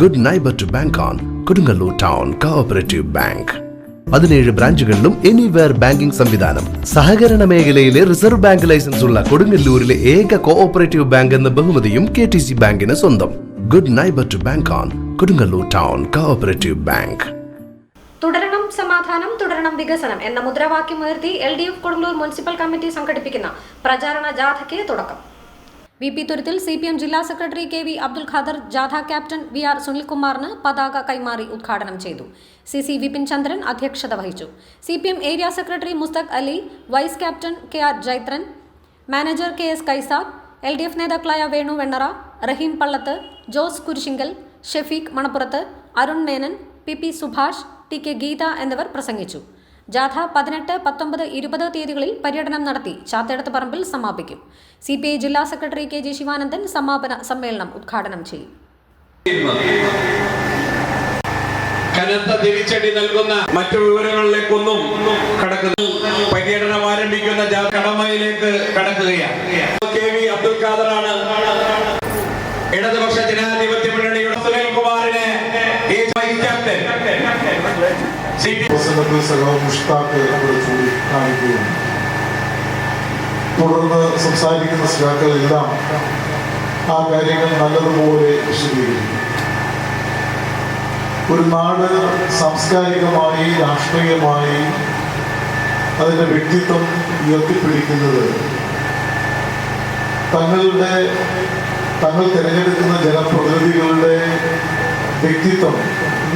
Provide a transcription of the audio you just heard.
Good neighbour to bank on Kodungallur town cooperative bank പതിനേഴ് ബ്രാഞ്ചുകളിലും anywhere banking സംവിധാനം. സഹകരണ മേഖലയിലെ റിസർവ് ബാങ്ക് ലൈസൻസ് ഉള്ള കൊടുങ്ങല്ലൂരിലെ ഏക കോഓപ്പറേറ്റീവ് ബാങ്ക് എന്ന ബഹുമതിയും കെ ടി സി ബാങ്കിന് സ്വന്തം. Good neighbour to bank on Kodungallur town cooperative bank തുടരണം സമാധാനം തുടരണം വികസനം എന്ന മുദ്രാവാക്യം ഉയർത്തി L D F Kodungallur municipal committee സംഘടിപ്പിക്കുന്ന പ്രചാരണ ജാഥയ്ക്ക് തുടക്കം. വി പി തുരുത്തിൽ സി പി എം ജില്ലാ secretary K V Abdul Khader ജാഥ ക്യാപ്റ്റൻ വി ആർ സുനിൽകുമാറിന് പതാക കൈമാറി ഉദ്ഘാടനം ചെയ്തു. സി സി വിപിൻ ചന്ദ്രൻ അധ്യക്ഷത വഹിച്ചു. C P M area secretary Musthaq Ali vice captain K R Jaithran manager K S Kaisad L D F നേതാക്കളായ Venu Vennara Raheem Pallath Jose Kurishinkal Shefeeq Manappurath Arun Menon P P Subhash T K Geetha എന്നിവർ പ്രസംഗിച്ചു. ജാഥ പതിനെട്ട് പത്തൊമ്പത് ഇരുപത് തീയതികളിൽ പര്യടനം നടത്തി ചാത്തേടത്ത് പറമ്പിൽ സമാപിക്കും. സി പി ഐ ജില്ലാ സെക്രട്ടറി കെ ജി ശിവാനന്ദൻ സമാപന സമ്മേളനം ഉദ്ഘാടനം ചെയ്യും. കനത്ത തിരിച്ചടി നൽകുന്ന മറ്റു വിവരങ്ങളിലേക്കൊന്നും കടക്കുന്നു. പര്യടനം ആരംഭിക്കുന്ന കടമയിലേക്ക് കടക്കുകയാണ്. കെ വി അബ്ദുൽ ഖാദറാണ് ഇടതുപക്ഷ ജനാധിപത്യ മുന്നണിയുടെ സുനിൽകുമാറിനെ ഈ വൈസ് ക്യാപ്റ്റൻ സി പി പ്രസംഗത്തിൽ സഖാവ് മുഷ്താഖ് ഇവിടെ ചൂണ്ടിക്കാണിക്കുകയാണ് തുടർന്ന് സംസാരിക്കുന്ന ശ്രാക്കളെല്ലാം ആ കാര്യങ്ങൾ നല്ലതുപോലെ വിശദീകരിക്കും ഒരു നാട് സാംസ്കാരികമായി രാഷ്ട്രീയമായി അതിന്റെ വ്യക്തിത്വം ഉയർത്തിപ്പിടിക്കുന്നത് തങ്ങളുടെ തങ്ങൾ തിരഞ്ഞെടുക്കുന്ന ജനപ്രതിനിധികളുടെ വ്യക്തിത്വം